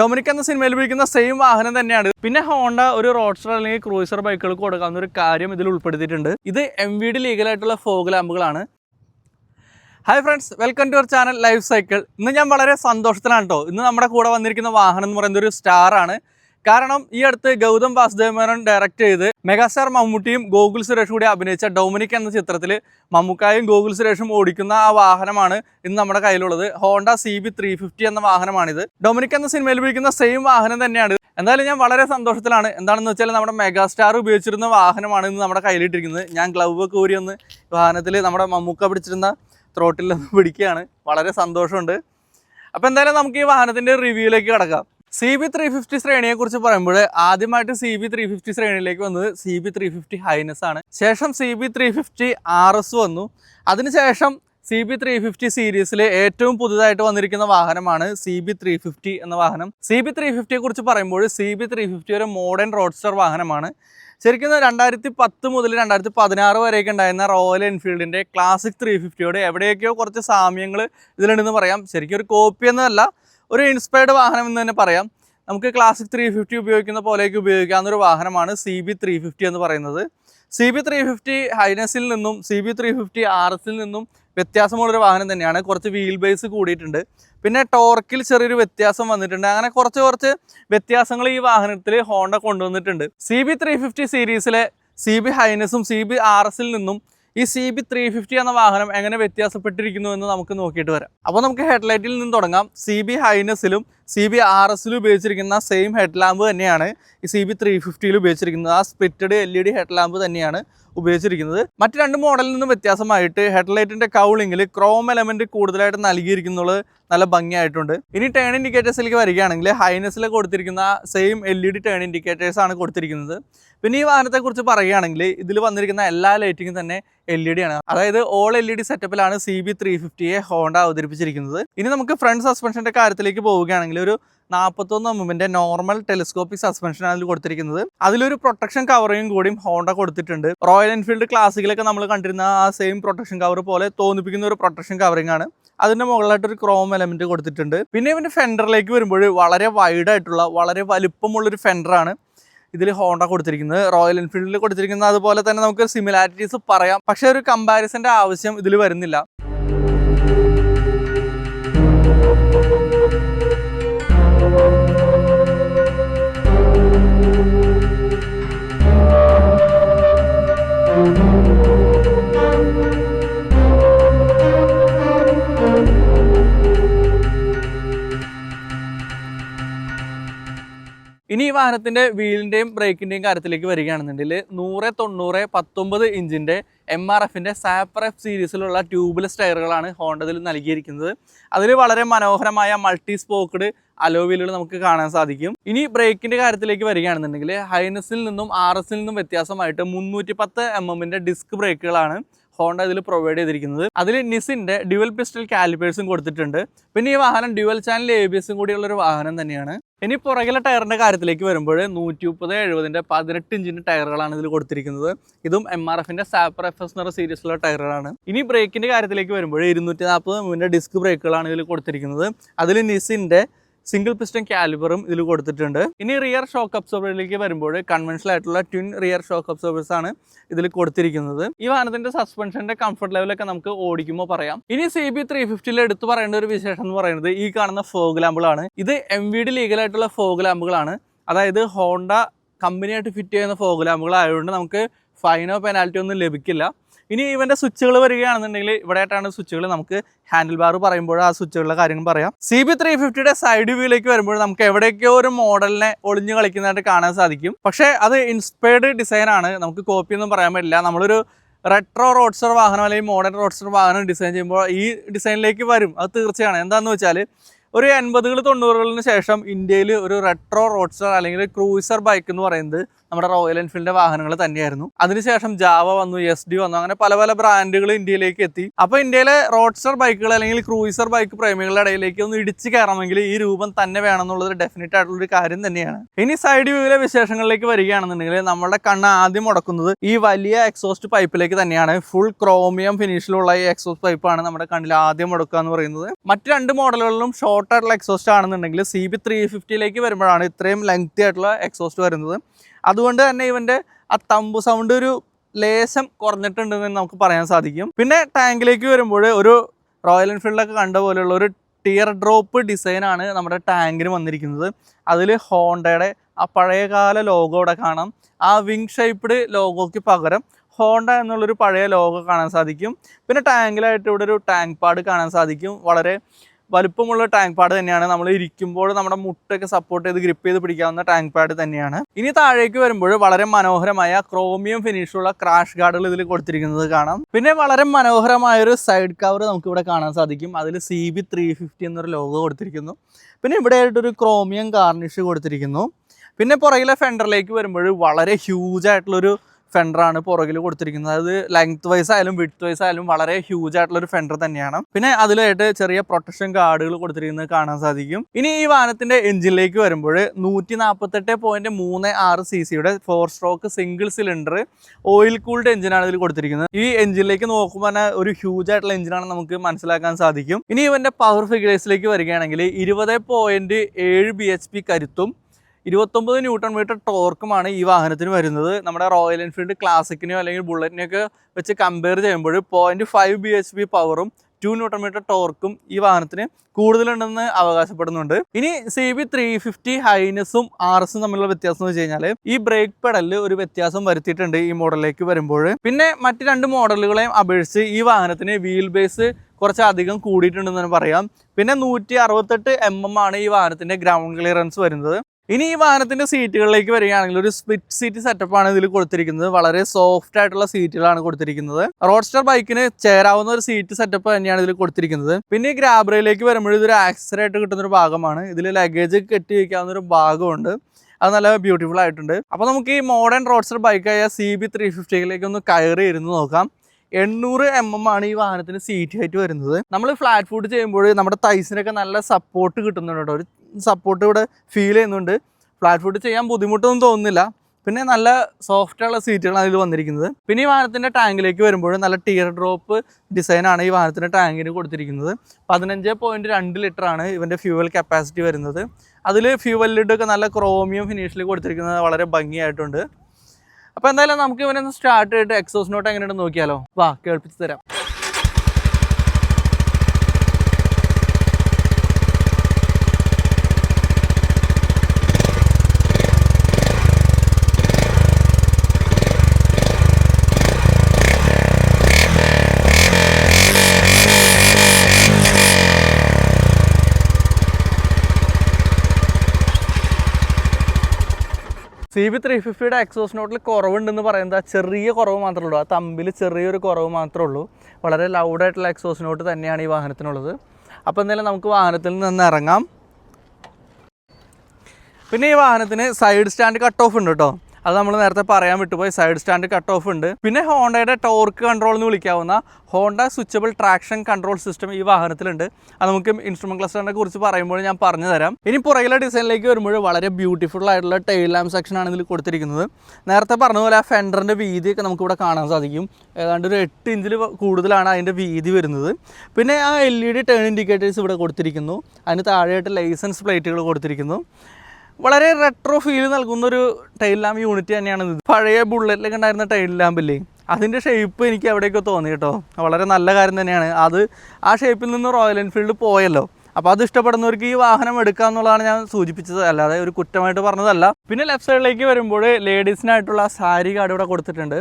Dominic എന്ന സിനിമയിൽ ഉപയോഗിക്കുന്ന സെയിം വാഹനം തന്നെയാണ്. പിന്നെ ഹോണ്ട ഒരു റോഡ്സ്റ്റർ അല്ലെങ്കിൽ ക്രൂസർ ബൈക്കുകൾക്ക് കൊടുക്കാവുന്ന ഒരു കാര്യം ഇതിൽ ഉൾപ്പെടുത്തിയിട്ടുണ്ട്. ഇത് എം വി ഡി ലീഗലായിട്ടുള്ള fog ലാമ്പുകളാണ് hi friends welcome to our channel life cycle ഇന്ന് ഞാൻ വളരെ സന്തോഷത്തിലാണ് കേട്ടോ ഇന്ന് നമ്മുടെ കൂടെ വന്നിരിക്കുന്ന വാഹനം എന്ന് പറയുന്നത് ഒരു സ്റ്റാർ ആണ്. കാരണം ഈ അടുത്ത് ഗൗതം വാസുദേവ് മേനോൻ ഡയറക്റ്റ് ചെയ്ത് മെഗാസ്റ്റാർ മമ്മൂട്ടിയും ഗോകുൽ സുരേഷും കൂടി അഭിനയിച്ച ഡൊമിനിക് എന്ന ചിത്രത്തിൽ മമ്മൂക്കായും ഗോകുൽ സുരേഷും ഓടിക്കുന്ന ആ വാഹനമാണ് ഇന്ന് നമ്മുടെ കയ്യിലുള്ളത്. Honda C B three fifty എന്ന വാഹനമാണിത്. ഡൊമിനിക് എന്ന സിനിമയിൽ ഉപയോഗിക്കുന്ന സെയിം വാഹനം തന്നെയാണ്. എന്തായാലും ഞാൻ വളരെ സന്തോഷത്തിലാണ്. എന്താണെന്ന് വെച്ചാൽ നമ്മുടെ മെഗാസ്റ്റാർ ഉപയോഗിച്ചിരുന്ന വാഹനമാണ് ഇന്ന് നമ്മുടെ കയ്യിലിട്ടിരിക്കുന്നത്. ഞാൻ ഗ്ലൗവ് ഒക്കെ ഊരി ഒന്ന് വാഹനത്തിൽ നമ്മുടെ മമ്മൂക്ക പിടിച്ചിരുന്ന ത്രോട്ടിൽ ഒന്ന് പിടിക്കുകയാണ്. വളരെ സന്തോഷമുണ്ട്. അപ്പോൾ എന്തായാലും നമുക്ക് ഈ വാഹനത്തിന്റെ റിവ്യൂയിലേക്ക് കിടക്കാം. സി ബി ത്രീ ഫിഫ്റ്റി ശ്രേണിയെ കുറിച്ച് പറയുമ്പോൾ ആദ്യമായിട്ട് സി ബി ത്രീ ഫിഫ്റ്റി ശ്രേണിയിലേക്ക് വന്നത് C B three fifty highness ആണ്. ശേഷം C B three fifty R S വന്നു. അതിനുശേഷം സി ബി ത്രീ ഫിഫ്റ്റി സീരീസിലെ ഏറ്റവും പുതുതായിട്ട് വന്നിരിക്കുന്ന വാഹനമാണ് സി ബി ത്രീ ഫിഫ്റ്റി എന്ന വാഹനം. സി ബി ത്രീ ഫിഫ്റ്റിയെ കുറിച്ച് പറയുമ്പോൾ സി ബി ത്രീ ഫിഫ്റ്റി ഒരു മോഡേൺ റോഡ്സ്റ്റർ വാഹനമാണ്. ശരിക്കും രണ്ടായിരത്തി പത്ത് മുതൽ രണ്ടായിരത്തി പതിനാറ് വരെയൊക്കെ ഉണ്ടായിരുന്ന റോയൽ എൻഫീൽഡിന്റെ ക്ലാസിക് ത്രീ ഫിഫ്റ്റിയോട് എവിടെയൊക്കെയോ കുറച്ച് സാമ്യങ്ങൾ ഇതിലുണ്ടെന്ന് പറയാം. ശരിക്കും ഒരു കോപ്പി എന്നല്ല ഒരു ഇൻസ്പയർഡ് വാഹനം എന്ന് തന്നെ പറയാം. നമുക്ക് ക്ലാസിക് ത്രീ ഫിഫ്റ്റി ഉപയോഗിക്കുന്ന പോലെയൊക്കെ ഉപയോഗിക്കാവുന്ന ഒരു വാഹനമാണ് സി ബി ത്രീ ഫിഫ്റ്റി എന്ന് പറയുന്നത്. സി ബി ത്രീ ഫിഫ്റ്റി ഹൈനസിൽ നിന്നും C B three fifty R എസിൽ നിന്നും വ്യത്യാസമുള്ളൊരു വാഹനം തന്നെയാണ്. കുറച്ച് വീൽ ബേസ് കൂടിയിട്ടുണ്ട്. പിന്നെ ടോർക്കിൽ ചെറിയൊരു വ്യത്യാസം വന്നിട്ടുണ്ട്. അങ്ങനെ കുറച്ച് കുറച്ച് വ്യത്യാസങ്ങൾ ഈ വാഹനത്തിൽ ഹോണ്ട കൊണ്ടുവന്നിട്ടുണ്ട്. സി ബി ത്രീ ഫിഫ്റ്റി സീരീസിലെ സി ബി ഹൈനസും സി ബി ആർ എസിൽ നിന്നും ഈ സി ബി ത്രീ ഫിഫ്റ്റി എന്ന വാഹനം എങ്ങനെ വ്യത്യാസപ്പെട്ടിരിക്കുന്നു എന്ന് നമുക്ക് നോക്കിയിട്ട് വരാം. അപ്പോൾ നമുക്ക് ഹെഡ്ലൈറ്റിൽ നിന്ന് തുടങ്ങാം. സി ബി ഹൈനസിലും സി ബി ആർ എസിൽ ഉപയോഗിച്ചിരിക്കുന്ന സെയിം ഹെഡ് ലാമ്പ് തന്നെയാണ്. ഈ സി ബി ത്രീ ഫിഫ്റ്റിയിൽ ഉപയോഗിച്ചിരിക്കുന്നത്. ആ splitted L E D head lamp തന്നെയാണ് ഉപയോഗിച്ചിരിക്കുന്നത്. മറ്റ് രണ്ട് മോഡലിൽ നിന്നും വ്യത്യാസമായിട്ട് ഹെഡ്ലൈറ്റിന്റെ കൗളിങ്ങിൽ ക്രോം എലമെന്റ് കൂടുതലായിട്ട് നൽകിയിരിക്കുന്നത് നല്ല ഭംഗിയായിട്ടുണ്ട്. ഇനി ടേൺ ഇൻഡിക്കേറ്റേഴ്സിലേക്ക് വരികയാണെങ്കിൽ ഹൈനസിൽ കൊടുത്തിരിക്കുന്ന same L E D turn indicators ആണ് കൊടുത്തിരിക്കുന്നത്. പിന്നെ ഈ വാഹനത്തെക്കുറിച്ച് പറയുകയാണെങ്കിൽ ഇതിൽ വന്നിരിക്കുന്ന എല്ലാ ലൈറ്റിങ്ങും തന്നെ എൽ ഇ ഡി ആണ്. അതായത് ഓൾ എൽ ഇ ഡി സെറ്റപ്പിലാണ് സി ബി ത്രീ ഫിഫ്റ്റിയെ ഹോണ്ട അവതരിപ്പിച്ചിരിക്കുന്നത്. ഇനി നമുക്ക് ഫ്രണ്ട് സസ്പെൻഷന്റെ കാര്യത്തിലേക്ക് പോവുകയാണെങ്കിൽ ഒരു നാൽപ്പത്തൊന്ന് എമ്മിന്റെ നോർമൽ ടെലിസ്കോപ്പിക് സസ്പെൻഷൻ അതിൽ കൊടുത്തിരിക്കുന്നത്. അതിലൊരു പ്രൊട്ടക്ഷൻ കവറിങ്ങും കൂടിയും ഹോണ്ട കൊടുത്തിട്ടുണ്ട്. റോയൽ എൻഫീൽഡ് ക്ലാസിക്കിലൊക്കെ നമ്മൾ കണ്ടിരുന്ന ആ സെയിം പ്രൊട്ടക്ഷൻ കവർ പോലെ തോന്നിപ്പിക്കുന്ന ഒരു പ്രൊട്ടക്ഷൻ കവറിംഗ് ആണ്. അതിന്റെ മുകളിലായിട്ട് ഒരു ക്രോം എലമെന്റ് കൊടുത്തിട്ടുണ്ട്. പിന്നെ ഇവന്റെ ഫെൻഡറിലേക്ക് വരുമ്പോൾ വളരെ വൈഡ് ആയിട്ടുള്ള വളരെ വലുപ്പമുള്ളൊരു ഫെൻഡറാണ് ഇതിൽ ഹോണ്ട കൊടുത്തിരിക്കുന്നത്. റോയൽ എൻഫീൽഡിൽ കൊടുത്തിരിക്കുന്നത് അതുപോലെ തന്നെ നമുക്ക് സിമിലാരിറ്റീസ് പറയാം. പക്ഷെ ഒരു കമ്പാരിസന്റെ ആവശ്യം ഇതിൽ വരുന്നില്ല. ഇനി ഈ വാഹനത്തിന്റെ വീലിന്റെയും ബ്രേക്കിന്റെയും കാര്യത്തിലേക്ക് വരികയാണെന്നുണ്ടെങ്കിൽ നൂറ് തൊണ്ണൂറ് പത്തൊമ്പത് ഇഞ്ചിന്റെ എം ആർ എഫിന്റെ സാപ്പർ എഫ് സീരീസിലുള്ള ട്യൂബ്ലെസ് ടയറുകളാണ് ഹോണ്ടതിൽ നൽകിയിരിക്കുന്നത്. അതിൽ വളരെ മനോഹരമായ മൾട്ടി സ്പോക്കഡ് അലോവീലുകൾ നമുക്ക് കാണാൻ സാധിക്കും. ഇനി ബ്രേക്കിന്റെ കാര്യത്തിലേക്ക് വരികയാണെന്നുണ്ടെങ്കിൽ ഹൈനസിൽ നിന്നും ആർ എസിൽ നിന്നും വ്യത്യാസമായിട്ട് മുന്നൂറ്റി പത്ത് എം എമ്മിന്റെ ഡിസ്ക് ബ്രേക്കുകളാണ് ഹോണ്ട ഇതിൽ പ്രൊവൈഡ് ചെയ്തിരിക്കുന്നത്. അതിൽ നിസിന്റെ ഡ്യുവൽ പിസ്റ്റൽ കാലിപ്പേഴ്സും കൊടുത്തിട്ടുണ്ട്. പിന്നെ ഈ വാഹനം ഡ്യുവൽ ചാനൽ എ ബി എസും കൂടിയുള്ള ഒരു വാഹനം തന്നെയാണ്. ഇനി പുറകിലെ ടയറിന്റെ കാര്യത്തിലേക്ക് വരുമ്പോൾ നൂറ്റി മുപ്പത് എഴുപതിന്റെ പതിനെട്ട് ഇഞ്ചിന്റെ ടയറുകളാണ് ഇതിൽ കൊടുത്തിരിക്കുന്നത്. ഇതും എം ആർ എഫിന്റെ സാപ്പർ എഫ് എസ് എന്ന സീരീസിലുള്ള ടയറുകളാണ് ഇനി ബ്രേക്കിന്റെ കാര്യത്തിലേക്ക് വരുമ്പോൾ ഇരുന്നൂറ്റി നാൽപ്പത് എമ്മിന്റെ ഡിസ്ക് ബ്രേക്കുകളാണ് ഇതിൽ കൊടുത്തിരിക്കുന്നത്. അതിൽ നിസിന്റെ സിംഗിൾ പിസ്റ്റൺ കാലിബറും ഇതിൽ കൊടുത്തിട്ടുണ്ട്. ഇനി റിയർ ഷോക്ക് അബ്സോർബറിലേക്ക് വരുമ്പോൾ കൺവെൻഷണൽ ആയിട്ടുള്ള ട്വിൻ റിയർ ഷോക്ക് അബ്സോർബേഴ്സ് ആണ് ഇതിൽ കൊടുത്തിരിക്കുന്നത്. ഈ വാഹനത്തിന്റെ സസ്പെൻഷന്റെ കംഫർട്ട് ലെവലൊക്കെ നമുക്ക് ഓടിക്കുമ്പോൾ പറയാം. ഇനി സി ബി ത്രീ ഫിഫ്റ്റിയിൽ എടുത്തു പറയേണ്ട ഒരു വിശേഷം എന്ന് പറയുന്നത് ഈ കാണുന്ന ഫോഗ് ലാമ്പുകളാണ് ഇത് എം വി ഡി ലീഗലായിട്ടുള്ള ഫോഗ് ലാമ്പുകളാണ് അതായത് ഹോണ്ട കമ്പനിയായിട്ട് ഫിറ്റ് ചെയ്യുന്ന ഫോഗ് ലാമ്പുകൾ ആയതുകൊണ്ട് നമുക്ക് ഫൈനോ പെനാൽറ്റി ഒന്നും ലഭിക്കില്ല. ഇനി ഇവന്റെ സ്വിച്ചുകൾ വരികയാണെന്നുണ്ടെങ്കിൽ ഇവിടെ ആയിട്ടാണ് സ്വിച്ചുകൾ നമുക്ക് ഹാൻഡിൽ ബാർ പറയുമ്പോൾ ആ സ്വിച്ചുകളുടെ കാര്യങ്ങൾ പറയാം. സി ബി ത്രീ ഫിഫ്റ്റിയുടെ സൈഡ് വ്യൂയിലേക്ക് വരുമ്പോൾ നമുക്ക് എവിടെയൊക്കെയോ ഒരു മോഡലിനെ ഒളിഞ്ഞു കളിക്കുന്നതായിട്ട് കാണാൻ സാധിക്കും. പക്ഷേ അത് ഇൻസ്പയർഡ് ഡിസൈൻ ആണ്. നമുക്ക് കോപ്പി ഒന്നും പറയാൻ പറ്റില്ല. നമ്മളൊരു റെട്രോ റോഡ്സ്റ്റർ വാഹനം അല്ലെങ്കിൽ മോഡേൺ റോഡ്സ്റ്റർ വാഹനം ഡിസൈൻ ചെയ്യുമ്പോൾ ഈ ഡിസൈനിലേക്ക് വരും. അത് തീർച്ചയാണ്. എന്താണെന്ന് വെച്ചാൽ ഒരു എൺപതുകൾ തൊണ്ണൂറുകളിന് ശേഷം ഇന്ത്യയിൽ ഒരു റെട്രോ റോഡ്സ്റ്റർ അല്ലെങ്കിൽ ക്രൂസർ ബൈക്ക് എന്ന് പറയുന്നത് നമ്മുടെ റോയൽ എൻഫീൽഡിന്റെ വാഹനങ്ങൾ തന്നെയായിരുന്നു. അതിനുശേഷം ജാവ വന്നു എസ് ഡി വന്നു അങ്ങനെ പല പല ബ്രാൻഡുകൾ ഇന്ത്യയിലേക്ക് എത്തി. അപ്പോൾ ഇന്ത്യയിലെ റോഡ്സ്റ്റർ ബൈക്കുകൾ അല്ലെങ്കിൽ ക്രൂയിസർ ബൈക്ക് പ്രേമികളുടെ ഇടയിലേക്ക് ഒന്ന് ഇടിച്ച് കയറണമെങ്കിൽ ഈ രൂപം തന്നെ വേണമെന്നുള്ളത് ഡെഫിനറ്റ് ആയിട്ടുള്ള ഒരു കാര്യം തന്നെയാണ്. ഇനി സൈഡ് വ്യൂവിലെ വിശേഷങ്ങളിലേക്ക് വരികയാണെന്നുണ്ടെങ്കിൽ നമ്മുടെ കണ്ണ് ആദ്യം മുടക്കുന്നത് ഈ വലിയ എക്സോസ്റ്റ് പൈപ്പിലേക്ക് തന്നെയാണ്. ഫുൾ ക്രോമിയം ഫിനിഷിലുള്ള ഈ എക്സോസ്റ്റ് പൈപ്പാണ് നമ്മുടെ കണ്ണിൽ ആദ്യം മുടക്കുക എന്ന് പറയുന്നത്. മറ്റ് രണ്ട് മോഡലുകളിലും ഷോർട്ട് ആയിട്ടുള്ള എക്സോസ്റ്റ് ആണെന്നുണ്ടെങ്കിൽ സി ബി ത്രീ ഫിഫ്റ്റിയിലേക്ക് വരുമ്പോഴാണ് ഇത്രയും ലെങ്തി ആയിട്ടുള്ള എക്സോസ്റ്റ് വരുന്നത്. അതുകൊണ്ട് തന്നെ ഇവന്റെ ആ തമ്പ് സൗണ്ട് ഒരു ലേശം കുറഞ്ഞിട്ടുണ്ടെന്ന് നമുക്ക് പറയാൻ സാധിക്കും. പിന്നെ ടാങ്കിലേക്ക് വരുമ്പോൾ ഒരു റോയൽ എൻഫീൽഡൊക്കെ കണ്ട പോലെയുള്ള ഒരു ടിയർ ഡ്രോപ്പ് ഡിസൈനാണ് നമ്മുടെ ടാങ്കിന് വന്നിരിക്കുന്നത്. അതിൽ ഹോണ്ടയുടെ ആ പഴയകാല ലോഗോ ഇവിടെ കാണാം. ആ വിങ് ഷേപ്പ്ഡ് ലോഗോയ്ക്ക് പകരം ഹോണ്ട എന്നുള്ളൊരു പഴയ ലോഗോ കാണാൻ സാധിക്കും. പിന്നെ ടാങ്കിലായിട്ട് ഇവിടെ ഒരു ടാങ്ക് പാഡ് കാണാൻ സാധിക്കും. വളരെ വലുപ്പമുള്ള ടാങ്ക് പാഡ് തന്നെയാണ്. നമ്മൾ ഇരിക്കുമ്പോൾ നമ്മുടെ മുട്ടൊക്കെ സപ്പോർട്ട് ചെയ്ത് ഗ്രിപ്പ് ചെയ്ത് പിടിക്കാവുന്ന ടാങ്ക് പാഡ് തന്നെയാണ്. ഇനി താഴേക്ക് വരുമ്പോൾ വളരെ മനോഹരമായ ക്രോമിയം ഫിനിഷുള്ള ക്രാഷ് ഗാർഡുകൾ ഇതിൽ കൊടുത്തിരിക്കുന്നത് കാണാം. പിന്നെ വളരെ മനോഹരമായ ഒരു സൈഡ് കവർ നമുക്ക് ഇവിടെ കാണാൻ സാധിക്കും. അതിൽ സി ബി ത്രീ ഫിഫ്റ്റി എന്നൊരു ലോഗോ കൊടുത്തിരിക്കുന്നു. പിന്നെ ഇവിടെ ആയിട്ടൊരു ക്രോമിയം ഗാർണിഷ് കൊടുത്തിരിക്കുന്നു. പിന്നെ പുറകിലെ ഫെൻഡറിലേക്ക് വരുമ്പോൾ വളരെ ഹ്യൂജ് ആയിട്ടുള്ളൊരു ഫെൻഡറാണ് പുറകിൽ കൊടുത്തിരിക്കുന്നത്. അത് ലെങ്ത് വൈസ് ആയാലും വിഡ്ത്ത് വൈസ് ആയാലും വളരെ ഹ്യൂജ് ആയിട്ടുള്ള ഒരു ഫെൻഡർ തന്നെയാണ്. പിന്നെ അതിലായിട്ട് ചെറിയ പ്രൊട്ടക്ഷൻ ഗാർഡുകൾ കൊടുത്തിരിക്കുന്നത് കാണാൻ സാധിക്കും. ഇനി ഈ വാഹനത്തിന്റെ എഞ്ചിനിലേക്ക് വരുമ്പോൾ നൂറ്റി നാൽപ്പത്തെട്ട് പോയിന്റ് മൂന്ന് ആറ് സി സിയുടെ four stroke single cylinder oil cooled എഞ്ചിനാണ് ഇതിൽ കൊടുത്തിരിക്കുന്നത്. ഈ എഞ്ചിനിലേക്ക് നോക്കുമ്പോൾ ഒരു ഹ്യൂജ് ആയിട്ടുള്ള എഞ്ചിനാണ് നമുക്ക് മനസ്സിലാക്കാൻ സാധിക്കും. ഇനി ഇവന്റെ പവർ ഫിഗേഴ്സിലേക്ക് വരികയാണെങ്കിൽ ഇരുപത് പോയിന്റ് ഏഴ് ബി എച്ച് പി കരുത്തും ഇരുപത്തൊമ്പത് ന്യൂട്ടൺ മീറ്റർ ടോർക്കുമാണ് ഈ വാഹനത്തിന് വരുന്നത്. നമ്മുടെ റോയൽ എൻഫീൽഡ് ക്ലാസിക്കിനോ അല്ലെങ്കിൽ ബുള്ളറ്റിനെയൊക്കെ വെച്ച് കമ്പയർ ചെയ്യുമ്പോൾ point five B H P പവറും ടു ന്യൂട്ടൺ മീറ്റർ ടോർക്കും ഈ വാഹനത്തിന് കൂടുതലുണ്ടെന്ന് അവകാശപ്പെടുന്നുണ്ട്. ഇനി സി ബി ത്രീ ഫിഫ്റ്റി ഹൈനസും ആർ എസും തമ്മിലുള്ള വ്യത്യാസം എന്ന് വെച്ച് കഴിഞ്ഞാൽ ഈ ബ്രേക്ക് പെഡലിൽ ഒരു വ്യത്യാസം വരുത്തിയിട്ടുണ്ട് ഈ മോഡലിലേക്ക് വരുമ്പോൾ. പിന്നെ മറ്റ് രണ്ട് മോഡലുകളെയും അപേക്ഷിച്ച് ഈ വാഹനത്തിന് വീൽ ബേസ് കുറച്ച് അധികം കൂടിയിട്ടുണ്ടെന്ന് പറയാം. പിന്നെ നൂറ്റി അറുപത്തെട്ട് എം എം ആണ് ഈ വാഹനത്തിന്റെ ഗ്രൗണ്ട് ക്ലിയറൻസ് വരുന്നത്. ഇനി ഈ വാഹനത്തിന്റെ സീറ്റുകളിലേക്ക് വരികയാണെങ്കിൽ ഒരു സ്പ്ലിറ്റ് സീറ്റ് സെറ്റപ്പ് ആണ് ഇതിൽ കൊടുത്തിരിക്കുന്നത്. വളരെ സോഫ്റ്റ് ആയിട്ടുള്ള സീറ്റുകളാണ് കൊടുത്തിരിക്കുന്നത്. റോഡ്സ്റ്റർ ബൈക്കിന് ചേരാവുന്ന ഒരു സീറ്റ് സെറ്റപ്പ് തന്നെയാണ് ഇതിൽ കൊടുത്തിരിക്കുന്നത്. പിന്നെ ഗ്രാബ്രയിലേക്ക് വരുമ്പോൾ ഇതൊരു ആക്സറായിട്ട് കിട്ടുന്ന ഒരു ഭാഗമാണ്. ഇതിൽ ലഗേജ് കെട്ടി വയ്ക്കാവുന്ന ഒരു ഭാഗമുണ്ട്. അത് നല്ല ബ്യൂട്ടിഫുൾ ആയിട്ടുണ്ട്. അപ്പോൾ നമുക്ക് ഈ മോഡേൺ റോഡ്സ്റ്റർ ബൈക്കായ സി ബി ത്രീ ഫിഫ്റ്റിയിലേക്ക് ഒന്ന് കയറി ഇരുന്ന് നോക്കാം. എണ്ണൂറ് എം എം ആണ് ഈ വാഹനത്തിന് സീറ്റ് ഹൈറ്റ് വരുന്നത്. നമ്മൾ ഫ്ലാറ്റ് ഫുഡ് ചെയ്യുമ്പോൾ നമ്മുടെ തൈസിനൊക്കെ നല്ല സപ്പോർട്ട് കിട്ടുന്നുണ്ട് കേട്ടോ. ഒരു സപ്പോർട്ട് ഇവിടെ ഫീൽ ചെയ്യുന്നുണ്ട്. ഫ്ലാറ്റ് ഫുഡ് ചെയ്യാൻ ബുദ്ധിമുട്ടൊന്നും തോന്നുന്നില്ല. പിന്നെ നല്ല സോഫ്റ്റ് ഉള്ള സീറ്റുകളാണ് അതിൽ വന്നിരിക്കുന്നത്. പിന്നെ ഈ വാഹനത്തിന്റെ ടാങ്കിലേക്ക് വരുമ്പോൾ നല്ല ടിയർ ഡ്രോപ്പ് ഡിസൈനാണ് ഈ വാഹനത്തിന്റെ ടാങ്കിന് കൊടുത്തിരിക്കുന്നത്. പതിനഞ്ച് പോയിന്റ് രണ്ട് ലിറ്റർ ആണ് ഇവന്റെ ഫ്യൂവൽ കപ്പാസിറ്റി വരുന്നത്. അതിൽ ഫ്യൂവൽ ലിഡൊക്കെ നല്ല ക്രോമിയം ഫിനിഷിൽ കൊടുത്തിരിക്കുന്നത് വളരെ ഭംഗിയായിട്ടുണ്ട്. അപ്പോൾ എന്തായാലും നമുക്ക് ഇവനൊന്ന് സ്റ്റാർട്ട് ചെയ്തിട്ട് എക്സോസ് നോട്ട് നോക്കിയാലോ. വാ കേൾപ്പിച്ച് തരാം. സി ബി ത്രീ ഫിഫ്റ്റിയുടെ എക്സോസ് നോട്ടിൽ കുറവുണ്ടെന്ന് പറയുന്നത് ചെറിയ കുറവ് മാത്രമേ ഉള്ളൂ. ആ തമ്പിൽ ചെറിയൊരു കുറവ് മാത്രമേ ഉള്ളൂ. വളരെ ലൗഡായിട്ടുള്ള എക്സോസ് നോട്ട് തന്നെയാണ് ഈ വാഹനത്തിനുള്ളത്. അപ്പോൾ എന്തായാലും നമുക്ക് വാഹനത്തിൽ നിന്ന് ഇറങ്ങാം. പിന്നെ ഈ വാഹനത്തിന് സൈഡ് സ്റ്റാൻഡ് കട്ട് ഓഫ് ഉണ്ട് കേട്ടോ. അത് നമ്മൾ നേരത്തെ പറയാൻ വിട്ടുപോയി. സൈഡ് സ്റ്റാൻഡ് കട്ട് ഓഫ് ഉണ്ട്. പിന്നെ ഹോണ്ടയുടെ ടോർക്ക് കൺട്രോൾ എന്ന് വിളിക്കാവുന്ന Honda switchable traction control system ഈ വാഹനത്തിലുണ്ട്. അത് നമുക്ക് ഇൻസ്ട്രുമെന്റ് ക്ലസ്റ്ററിനെ കുറിച്ച് പറയുമ്പോൾ ഞാൻ പറഞ്ഞു തരാം ഇനി പുറകിലെ ഡിസൈനിലേക്ക് വരുമ്പോൾ വളരെ ബ്യൂട്ടിഫുൾ ആയിട്ടുള്ള ടെയിൽ ലാമ്പ് ആണ് ഇതിൽ കൊടുത്തിരിക്കുന്നത്. നേരത്തെ പറഞ്ഞ പോലെ ആ ഫെൻഡറിന്റെ വീതിയൊക്കെ നമുക്കിവിടെ കാണാൻ സാധിക്കും. ഏതാണ്ട് ഒരു എട്ട് ഇഞ്ചിൽ കൂടുതലാണ് അതിന്റെ വീതി വരുന്നത്. പിന്നെ ആ L E D turn indicators ഇവിടെ കൊടുത്തിരിക്കുന്നു. അതിന് താഴെയായിട്ട് ലൈസൻസ് പ്ലേറ്റുകൾ കൊടുത്തിരിക്കുന്നു. വളരെ റെട്രോ ഫീൽ നൽകുന്ന ഒരു ടൈൽ ലാമ്പ് യൂണിറ്റ് തന്നെയാണ് ഇത്. പഴയ ബുള്ളറ്റിലൊക്കെ ഉണ്ടായിരുന്ന ടൈൽ ലാമ്പില്ലേ അതിന്റെ ഷേപ്പ് എനിക്ക് അവിടെയൊക്കെ തോന്നി കേട്ടോ. വളരെ നല്ല കാര്യം തന്നെയാണ്. അത് ആ ഷേപ്പിൽ നിന്ന് റോയൽ എൻഫീൽഡ് പോയല്ലോ. അപ്പോൾ അത് ഇഷ്ടപ്പെടുന്നവർക്ക് ഈ വാഹനം എടുക്കുക എന്നുള്ളതാണ് ഞാൻ സൂചിപ്പിച്ചത്. അല്ലാതെ ഒരു കുറ്റമായിട്ട് പറഞ്ഞതല്ല. പിന്നെ ലെഫ്റ്റ് സൈഡിലേക്ക് വരുമ്പോൾ ലേഡീസിനായിട്ടുള്ള സാരി കാർഡ് ഇവിടെ കൊടുത്തിട്ടുണ്ട്.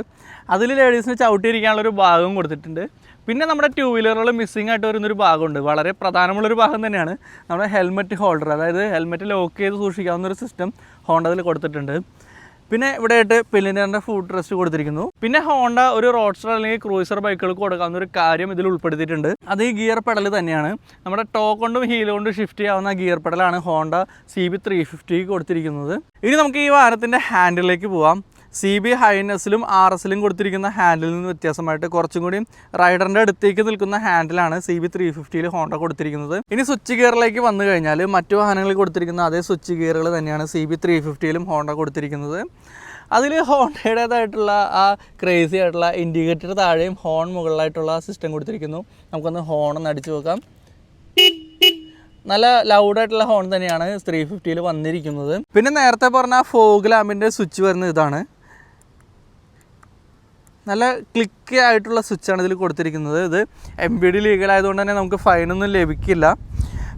അതിൽ ലേഡീസിന് ചവിട്ടിയിരിക്കാനുള്ള ഒരു ഭാഗം കൊടുത്തിട്ടുണ്ട്. പിന്നെ നമ്മുടെ ടൂ വീലറുകൾ മിസ്സിംഗ് ആയിട്ട് വരുന്നൊരു ഭാഗമുണ്ട്. വളരെ പ്രധാനമുള്ളൊരു ഭാഗം തന്നെയാണ് നമ്മുടെ ഹെൽമെറ്റ് ഹോൾഡർ അതായത് ഹെൽമെറ്റ് ലോക്ക് ചെയ്ത് സൂക്ഷിക്കാവുന്ന ഒരു സിസ്റ്റം ഹോണ്ടതിൽ കൊടുത്തിട്ടുണ്ട്. പിന്നെ ഇവിടെയായിട്ട് പെല്ലിനറിന്റെ ഫുഡ് റെസ്റ്റ് കൊടുത്തിരിക്കുന്നു. പിന്നെ ഹോണ്ട ഒരു റോഡ്സ്റ്റർ അല്ലെങ്കിൽ ക്രൂസർ ബൈക്കുകൾക്ക് കൊടുക്കാവുന്ന ഒരു കാര്യം ഇതിൽ ഉൾപ്പെടുത്തിയിട്ടുണ്ട്. അത് ഈ ഗിയർ പെഡൽ തന്നെയാണ്. നമ്മുടെ ടോ കൊണ്ടും ഹീൽ കൊണ്ടും ഷിഫ്റ്റ് ചെയ്യാവുന്ന ഗിയർ പെഡലാണ് ഹോണ്ട സി ബി ത്രീ കൊടുത്തിരിക്കുന്നത്. ഇനി നമുക്ക് ഈ വാരത്തിന്റെ ഹാൻഡിലേക്ക് പോവാം. സി ബി ഹൈനസിലും ആർ എസിലും കൊടുത്തിരിക്കുന്ന ഹാൻഡിൽ നിന്ന് വ്യത്യാസമായിട്ട് കുറച്ചും കൂടി റൈഡറിന്റെ അടുത്തേക്ക് നിൽക്കുന്ന ഹാൻഡിലാണ് സി ബി ത്രീ ഫിഫ്റ്റിയിൽ ഹോണ്ട കൊടുത്തിരിക്കുന്നത്. ഇനി സ്വിച്ച് ഗിയറിലേക്ക് വന്നു കഴിഞ്ഞാൽ മറ്റു വാഹനങ്ങളിൽ കൊടുത്തിരിക്കുന്ന അതേ സ്വിച്ച് ഗിയറുകൾ തന്നെയാണ് സി ബി ത്രീ ഫിഫ്റ്റിയിലും ഹോണ്ട കൊടുത്തിരിക്കുന്നത്. അതിൽ ഹോണ്ടയുടേതായിട്ടുള്ള ആ ക്രേസി ആയിട്ടുള്ള ഇൻഡിക്കേറ്റർ താഴെയും ഹോൺ മുകളിലായിട്ടുള്ള സിസ്റ്റം കൊടുത്തിരിക്കുന്നു. നമുക്കൊന്ന് ഹോൺ ഒന്ന് അടിച്ചു നോക്കാം. നല്ല ലൗഡായിട്ടുള്ള ഹോൺ തന്നെയാണ് ത്രീ ഫിഫ്റ്റിയിൽ വന്നിരിക്കുന്നത്. പിന്നെ നേരത്തെ പറഞ്ഞ ഫോഗ് ലാമ്പിന്റെ സ്വിച്ച് വരുന്ന ഇതാണ്. നല്ല ക്ലിക്ക് ആയിട്ടുള്ള സ്വിച്ചാണ് ഇതിൽ കൊടുത്തിരിക്കുന്നത്. ഇത് എം ബി ഡി ലീഗൽ ആയതുകൊണ്ട് തന്നെ നമുക്ക് ഫൈനൊന്നും ലഭിക്കില്ല.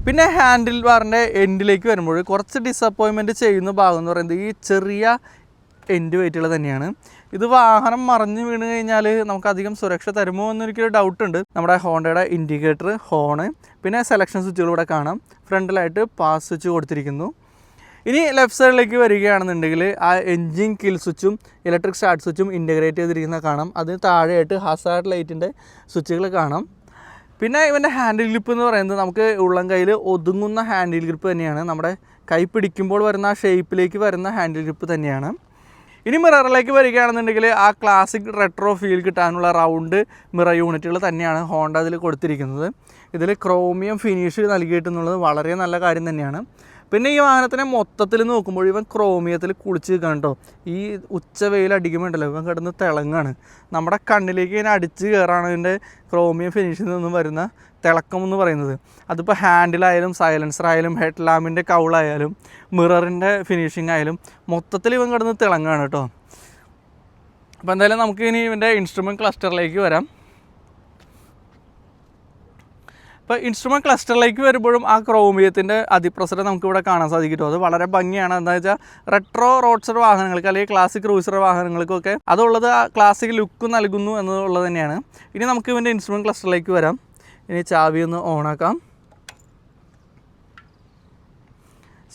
പിന്നെ ഹാൻഡിൽ ബാറിന്റെ എൻഡിലേക്ക് വരുമ്പോൾ കുറച്ച് ഡിസപ്പോയിൻമെന്റ് ചെയ്യുന്ന ഭാഗം എന്ന് പറയുന്നത് ഈ ചെറിയ എൻഡ് വെയിറ്റുകൾ തന്നെയാണ്. ഇത് വാഹനം മറിഞ്ഞു വീണ് കഴിഞ്ഞാൽ നമുക്ക് അധികം സുരക്ഷ തരുമോ എന്നൊരിക്കലും ഡൗട്ട് ഉണ്ട്. നമ്മുടെ ഹോണ്ടയുടെ ഇൻഡിക്കേറ്റർ ഹോണ് പിന്നെ സെലക്ഷൻ സ്വിച്ചുകൾ ഇവിടെ കാണാം. ഫ്രണ്ടിലായിട്ട് പാസ് സ്വിച്ച് കൊടുത്തിരിക്കുന്നു. ഇനി ലെഫ്റ്റ് സൈഡിലേക്ക് വരികയാണെന്നുണ്ടെങ്കിൽ ആ എൻജിൻ കിൽ സ്വിച്ചും ഇലക്ട്രിക് സ്റ്റാർട്ട് സ്വിച്ചും ഇന്റഗ്രേറ്റ് ചെയ്തിരിക്കുന്ന കാണാം. അതിന് താഴെയായിട്ട് ഹസാർഡ് ലൈറ്റിന്റെ സ്വിച്ചുകൾ കാണാം. പിന്നെ ഇവന്റെ ഹാൻഡിൽ ഗ്രിപ്പ് എന്ന് പറയുന്നത് നമുക്ക് ഉള്ളം കയ്യിൽ ഒതുങ്ങുന്ന ഹാൻഡിൽ ഗ്രിപ്പ് തന്നെയാണ്. നമ്മുടെ കൈ പിടിക്കുമ്പോൾ വരുന്ന ആ ഷേപ്പിലേക്ക് വരുന്ന ഹാൻഡിൽ ഗ്രിപ്പ് തന്നെയാണ്. ഇനി മിററിലേക്ക് വരികയാണെന്നുണ്ടെങ്കിൽ ആ ക്ലാസിക് റെട്രോ ഫീൽ കിട്ടാനുള്ള റൗണ്ട് മിറർ യൂണിറ്റുകൾ തന്നെയാണ് ഹോണ്ട അതിൽ കൊടുത്തിരിക്കുന്നത്. ഇതിൽ ക്രോമിയം ഫിനിഷ് നൽകിയിട്ടുള്ളത് വളരെ നല്ല കാര്യം തന്നെയാണ്. പിന്നെ ഈ വാഹനത്തിനെ മൊത്തത്തിൽ നോക്കുമ്പോൾ ഇവൻ ക്രോമിയത്തിൽ കുളിച്ച് നിൽക്കണം കേട്ടോ ഈ ഉച്ച വെയിൽ അടിക്കുമ്പോണ്ടല്ലോ ഇവൻ കിടന്ന് തിളങ്ങാണ്. നമ്മുടെ കണ്ണിലേക്ക് ഇങ്ങനെ അടിച്ച് കയറാണ് ഇതിന്റെ ക്രോമിയം ഫിനിഷിൽ നിന്നും വരുന്ന തിളക്കം എന്ന് പറയുന്നത്. അതിപ്പോൾ ഹാൻഡിലായാലും സൈലൻസർ ആയാലും ഹെഡ് ലാമ്പിന്റെ കൗളായാലും മിററിന്റെ ഫിനിഷിംഗ് ആയാലും മൊത്തത്തിൽ ഇവൻ കിടന്ന് തിളങ്ങാണ് കേട്ടോ അപ്പോൾ എന്തായാലും നമുക്ക് ഇനി ഇവന്റെ ഇൻസ്ട്രുമെന്റ് ക്ലസ്റ്ററിലേക്ക് വരാം. ഇപ്പോൾ ഇൻസ്ട്രുമെന്റ് ക്ലസ്റ്ററിലേക്ക് വരുമ്പോഴും ആ ക്രോമിയത്തിന്റെ അതിപ്രസരം നമുക്ക് ഇവിടെ കാണാൻ സാധിക്കും അത് വളരെ ഭംഗിയാണ്. എന്താ വെച്ചാൽ റെട്രോ റോഡ്സർ വാഹനങ്ങൾക്ക് അല്ലെങ്കിൽ ക്ലാസിക് ക്രൂസർ വാഹനങ്ങൾക്കൊക്കെ അതുള്ളത് ആ ക്ലാസിക് ലുക്ക് നൽകുന്നു എന്നുള്ളത് തന്നെയാണ്. ഇനി നമുക്ക് ഇവന്റെ ഇൻസ്ട്രുമെന്റ് ക്ലസ്റ്ററിലേക്ക് വരാം. ഇനി ചാവി ഒന്ന് ഓണാക്കാം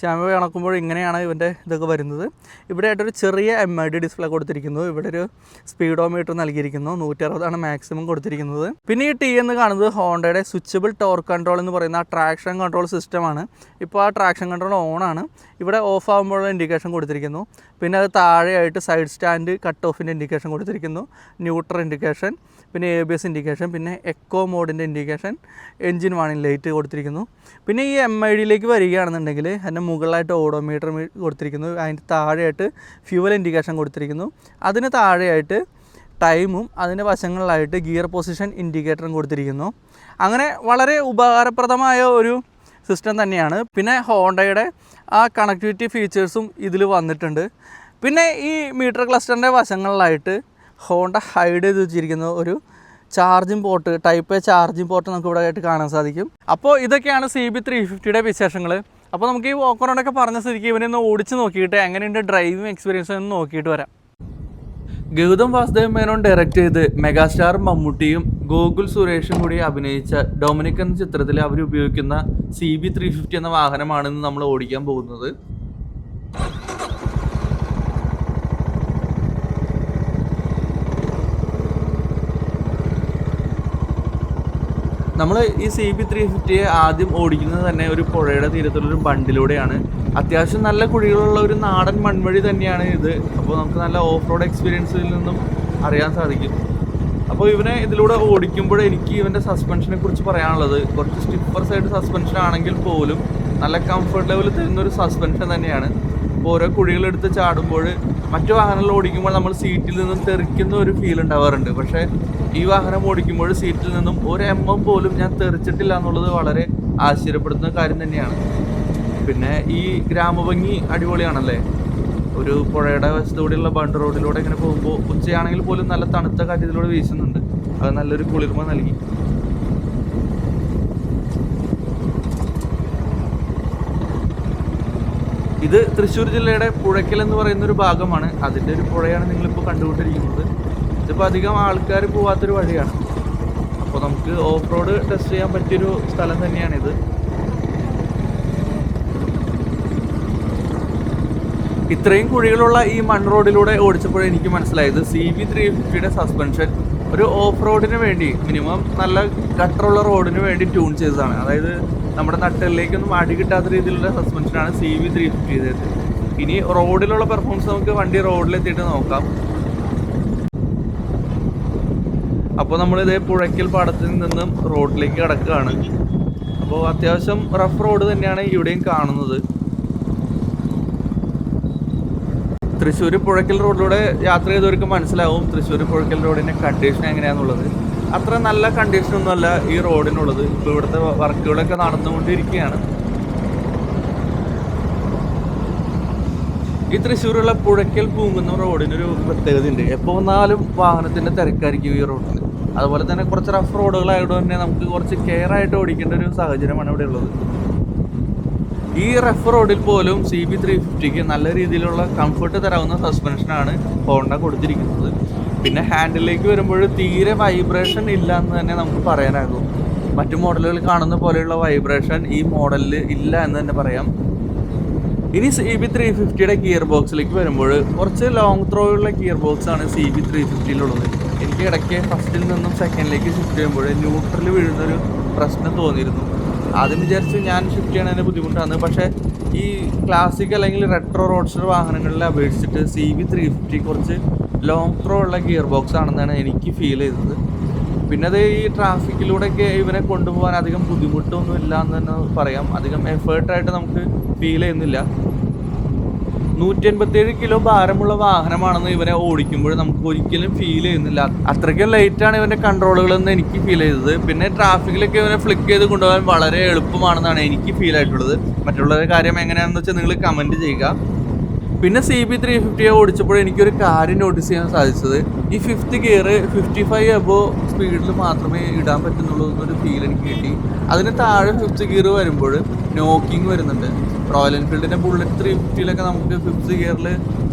ചാവി ഇണക്കുമ്പോൾ ഇങ്ങനെയാണ് ഇവന്റെ ഇതൊക്കെ വരുന്നത്. ഇവിടെ ആയിട്ടൊരു ചെറിയ എം ഐ ഡി ഡിസ്പ്ലേ കൊടുത്തിരിക്കുന്നു. ഇവിടെ ഒരു സ്പീഡോമീറ്റർ നൽകിയിരിക്കുന്നു. നൂറ്ററുപതാണ് മാക്സിമം കൊടുത്തിരിക്കുന്നത്. പിന്നെ ഈ ടി എന്ന് കാണുന്നത് ഹോണ്ടയുടെ സ്വിച്ചബിൾ ടോർക്ക് കൺട്രോൾ എന്ന് പറയുന്ന ട്രാക്ഷൻ കൺട്രോൾ സിസ്റ്റമാണ് ഇപ്പോൾ ആ ട്രാക്ഷൻ കൺട്രോൾ ഓണാണ് ഇവിടെ ഓഫ് ആകുമ്പോഴുള്ള ഇൻഡിക്കേഷൻ കൊടുത്തിരിക്കുന്നു. പിന്നെ അത് താഴെയായിട്ട് സൈഡ് സ്റ്റാൻഡ് കട്ട് ഓഫിന്റെ ഇൻഡിക്കേഷൻ കൊടുത്തിരിക്കുന്നു. ന്യൂട്രൽ ഇൻഡിക്കേഷൻ പിന്നെ എ ബി എസ് ഇൻഡിക്കേഷൻ പിന്നെ എക്കോ മോഡിന്റെ ഇൻഡിക്കേഷൻ എൻജിൻ വാണിംഗ് ലൈറ്റ് കൊടുത്തിരിക്കുന്നു. പിന്നെ ഈ എം ഐ ഡിയിലേക്ക് വരികയാണെന്നുണ്ടെങ്കിൽ അതിന്റെ മുകളിലായിട്ട് ഓഡോമീറ്റർ കൊടുത്തിരിക്കുന്നു. അതിന്റെ താഴെയായിട്ട് ഫ്യൂവൽ ഇൻഡിക്കേഷൻ കൊടുത്തിരിക്കുന്നു. അതിന് താഴെയായിട്ട് ടൈമും അതിന്റെ വശങ്ങളിലായിട്ട് ഗിയർ പൊസിഷൻ ഇൻഡിക്കേറ്ററും കൊടുത്തിരിക്കുന്നു. അങ്ങനെ വളരെ ഉപകാരപ്രദമായ ഒരു സിസ്റ്റം തന്നെയാണ്. പിന്നെ ഹോണ്ടയുടെ ആ കണക്ടിവിറ്റി ഫീച്ചേഴ്സും ഇതിൽ വന്നിട്ടുണ്ട്. പിന്നെ ഈ മീറ്റർ ക്ലസ്റ്ററിന്റെ വശങ്ങളിലായിട്ട് ഹോണ്ട ഹൈഡ് ചെയ്ത് വെച്ചിരിക്കുന്ന ഒരു charging port type A charging port നമുക്ക് ഇവിടെ ആയിട്ട് കാണാൻ സാധിക്കും. അപ്പോൾ ഇതൊക്കെയാണ് സി ബി ത്രീ ഫിഫ്റ്റിയുടെ വിശേഷങ്ങൾ. അപ്പോൾ നമുക്ക് ഈ വോക്കറോണ്ടൊക്കെ പറഞ്ഞ സ്ഥിതിക്ക് ഒന്ന് ഓടിച്ച് നോക്കിയിട്ട് എങ്ങനെയുണ്ട് ഡ്രൈവിംഗ് എക്സ്പീരിയൻസ് എന്ന് നോക്കിയിട്ട് വരാം. ഗൗതം വാസുദേവ് മേനോൻ ഡയറക്റ്റ് ചെയ്ത് മെഗാസ്റ്റാർ മമ്മൂട്ടിയും ഗോകുൽ സുരേഷും കൂടി അഭിനയിച്ച ഡൊമിനിക് എന്ന ചിത്രത്തിൽ അവർ ഉപയോഗിക്കുന്ന സി ബി ത്രീ ഫിഫ്റ്റി എന്ന വാഹനമാണ് നമ്മൾ ഓടിക്കാൻ പോകുന്നത്. നമ്മൾ ഈ സി ബി ത്രീ ഫിഫ്റ്റിയെ ആദ്യം ഓടിക്കുന്നത് തന്നെ ഒരു പുഴയുടെ തീരത്തുള്ളൊരു ബണ്ടിലൂടെയാണ്. അത്യാവശ്യം നല്ല കുഴികളുള്ള ഒരു നാടൻ മൺവഴി തന്നെയാണ് ഇത്. അപ്പോൾ നമുക്ക് നല്ല ഓഫ് റോഡ് എക്സ്പീരിയൻസിൽ നിന്നും അറിയാൻ സാധിക്കും. അപ്പോൾ ഇവനെ ഇതിലൂടെ ഓടിക്കുമ്പോൾ എനിക്ക് ഇവന്റെ സസ്പെൻഷനെ കുറിച്ച് പറയാനുള്ളത്. കുറച്ച് സ്റ്റിപ്പർ സൈഡ് സസ്പെൻഷൻ ആണെങ്കിൽ പോലും നല്ല കംഫർട്ട് ലെവൽ തരുന്നൊരു സസ്പെൻഷൻ തന്നെയാണ്. അപ്പോൾ ഓരോ കുഴികളെടുത്ത് ചാടുമ്പോൾ മറ്റു വാഹനങ്ങൾ ഓടിക്കുമ്പോൾ നമ്മൾ സീറ്റിൽ നിന്നും തെറിക്കുന്ന ഒരു ഫീൽ ഉണ്ടാവാറുണ്ട്. പക്ഷേ ഈ വാഹനം ഓടിക്കുമ്പോൾ സീറ്റിൽ നിന്നും ഒരു എം എം പോലും ഞാൻ തെറിച്ചിട്ടില്ല എന്നുള്ളത് വളരെ ആശ്ചര്യപ്പെടുത്തുന്ന കാര്യം തന്നെയാണ്. പിന്നെ ഈ ഗ്രാമഭംഗി അടിപൊളിയാണല്ലേ? ഒരു പുഴയുടെ വശത്തൂടെയുള്ള ബണ്ട് റോഡിലൂടെ ഇങ്ങനെ പോകുമ്പോൾ ഉച്ചയാണെങ്കിൽ പോലും നല്ല തണുത്ത കാറ്റിലൂടെ വീശുന്നുണ്ട്. അത് നല്ലൊരു കുളിർമ നൽകി. ഇത് തൃശ്ശൂർ ജില്ലയുടെ പുഴയ്ക്കൽ എന്ന് പറയുന്ന ഒരു ഭാഗമാണ്. അതിന്റെ ഒരു പുഴയാണ് നിങ്ങളിപ്പോൾ കണ്ടുകൊണ്ടിരിക്കുന്നത്. ഇതിപ്പോൾ അധികം ആൾക്കാർ പോവാത്തൊരു വഴിയാണ്. അപ്പോൾ നമുക്ക് ഓഫ് റോഡ് ടെസ്റ്റ് ചെയ്യാൻ പറ്റിയൊരു സ്ഥലം തന്നെയാണിത്. ഇത്രയും കുഴികളുള്ള ഈ മൺ റോഡിലൂടെ ഓടിച്ചപ്പോൾ എനിക്ക് മനസ്സിലായത് സി ബി ത്രീ ഫിഫ്റ്റിയുടെ സസ്പെൻഷൻ ഒരു ഓഫ് റോഡിന് വേണ്ടി മിനിമം നല്ല ഗട്ടറുള്ള റോഡിന് വേണ്ടി ട്യൂൺ ചെയ്തതാണ്. അതായത് നമ്മുടെ നട്ടലിലേക്കൊന്നും അടി കിട്ടാത്ത രീതിയിലുള്ള സസ്പെൻഷനാണ് സി ബി ത്രീ ഫിഫ്റ്റി ചെയ്തത് ഇനി റോഡിലുള്ള പെർഫോമൻസ് നമുക്ക് വണ്ടി റോഡിലെത്തിയിട്ട് നോക്കാം. അപ്പോൾ നമ്മൾ ഇതേ പുഴയ്ക്കൽ പാടത്തിൽ നിന്നും റോഡിലേക്ക് കിടക്കുകയാണ് അപ്പോൾ അത്യാവശ്യം റഫ് റോഡ് തന്നെയാണ് ഇവിടെയും കാണുന്നത്. തൃശ്ശൂർ പുഴയ്ക്കൽ റോഡിലൂടെ യാത്ര ചെയ്തവർക്ക് മനസ്സിലാവും തൃശ്ശൂർ പുഴയ്ക്കൽ റോഡിന്റെ കണ്ടീഷൻ എങ്ങനെയാണെന്നുള്ളത് അത്ര നല്ല കണ്ടീഷനൊന്നുമല്ല ഈ റോഡിനുള്ളത്. ഇപ്പോൾ ഇവിടുത്തെ വർക്കുകളൊക്കെ നടന്നുകൊണ്ടിരിക്കുകയാണ്. ഈ തൃശ്ശൂരുള്ള പുഴയ്ക്കൽ പൂങ്കുന്ന റോഡിനൊരു പ്രത്യേകത ഉണ്ട് എപ്പോൾ വന്നാലും വാഹനത്തിന്റെ തിരക്കായിരിക്കും ഈ റോഡിൽ അതുപോലെ തന്നെ കുറച്ച് റഫ് റോഡുകളായതുകൊണ്ട് തന്നെ നമുക്ക് കുറച്ച് കെയർ ആയിട്ട് ഓടിക്കേണ്ട ഒരു സാഹചര്യമാണ് ഇവിടെ ഉള്ളത്. ഈ റഫ് റോഡിൽ പോലും സി ബി ത്രീ ഫിഫ്റ്റിക്ക് നല്ല രീതിയിലുള്ള കംഫർട്ട് തരാവുന്ന സസ്പെൻഷനാണ് ഹോണ്ട കൊടുത്തിരിക്കുന്നത്. പിന്നെ ഹാൻഡിലേക്ക് വരുമ്പോൾ തീരെ വൈബ്രേഷൻ ഇല്ല എന്ന് തന്നെ നമുക്ക് പറയാനാകും. മറ്റു മോഡലുകൾ കാണുന്ന പോലെയുള്ള വൈബ്രേഷൻ ഈ മോഡലിൽ ഇല്ല എന്ന് തന്നെ പറയാം. ഇനി സി ബി ത്രീ ഫിഫ്റ്റിയുടെ ഗിയർ ബോക്സിലേക്ക് വരുമ്പോൾ കുറച്ച് ലോങ് ത്രോ ഉള്ള ഗിയർ ബോക്സാണ് സി ബി ത്രീ ഫിഫ്റ്റിയിലുള്ളത് എനിക്ക് ഇടയ്ക്ക് ഫസ്റ്റിൽ നിന്നും സെക്കൻഡിലേക്ക് ഷിഫ്റ്റ് ചെയ്യുമ്പോൾ ന്യൂട്രൽ വീഴുന്നൊരു പ്രശ്നം തോന്നിയിരുന്നു. ആദ്യം വിചാരിച്ച് ഞാൻ ഷിഫ്റ്റ് ചെയ്യണതിന് ബുദ്ധിമുട്ടാണ്. പക്ഷേ ഈ ക്ലാസിക് അല്ലെങ്കിൽ റെട്രോ റോഡ്സ്റ്റർ വാഹനങ്ങളെ അപേക്ഷിച്ചിട്ട് സി ബി ത്രീ ഫിഫ്റ്റി കുറച്ച് ലോങ് ത്രോ ഉള്ള ഗിയർ ബോക്സ് ആണെന്നാണ് എനിക്ക് ഫീൽ ചെയ്തത്. പിന്നെ അത് ഈ ട്രാഫിക്കിലൂടെയൊക്കെ ഇവനെ കൊണ്ടുപോകാൻ അധികം ബുദ്ധിമുട്ടൊന്നും ഇല്ല എന്ന് തന്നെ പറയാം. അധികം എഫേർട്ടായിട്ട് നമുക്ക് ഫീൽ ചെയ്യുന്നില്ല. നൂറ്റി എൺപത്തിയേഴ് കിലോ ഭാരമുള്ള വാഹനമാണെന്ന് ഇവനെ ഓടിക്കുമ്പോൾ നമുക്ക് ഒരിക്കലും ഫീൽ ചെയ്യുന്നില്ല. അത്രയ്ക്കും ലൈറ്റാണ് ഇവന്റെ കൺട്രോളുകളെന്ന് എനിക്ക് ഫീൽ ചെയ്തത്. പിന്നെ ട്രാഫിക്കിലൊക്കെ ഇവനെ ഫ്ലിക്ക് ചെയ്ത് കൊണ്ടുപോകാൻ വളരെ എളുപ്പമാണെന്നാണ് എനിക്ക് ഫീൽ ആയിട്ടുള്ളത്. മറ്റുള്ളവരുടെ കാര്യം എങ്ങനെയാണെന്ന് വെച്ചാൽ നിങ്ങൾ കമന്റ് ചെയ്യുക. പിന്നെ സി ബി ത്രീ ഫിഫ്റ്റിയെ ഓടിച്ചപ്പോൾ എനിക്കൊരു കാര്യം നോട്ടീസ് ചെയ്യാൻ സാധിച്ചത്. ഈ fifth gear fifty five above സ്പീഡിൽ മാത്രമേ ഇടാൻ പറ്റുന്നുള്ളൂ എന്നൊരു ഫീൽ എനിക്ക് കിട്ടി. അതിന് താഴെ ഫിഫ്ത്ത് ഗിയർ വരുമ്പോൾ നോക്കിങ് വരുന്നുണ്ട്. റോയൽ എൻഫീൽഡിന്റെ ബുള്ളറ്റ് ത്രീ ഫിഫ്റ്റിയിലൊക്കെ നമുക്ക് ഫിഫ്ത്ത് ഗിയറിൽ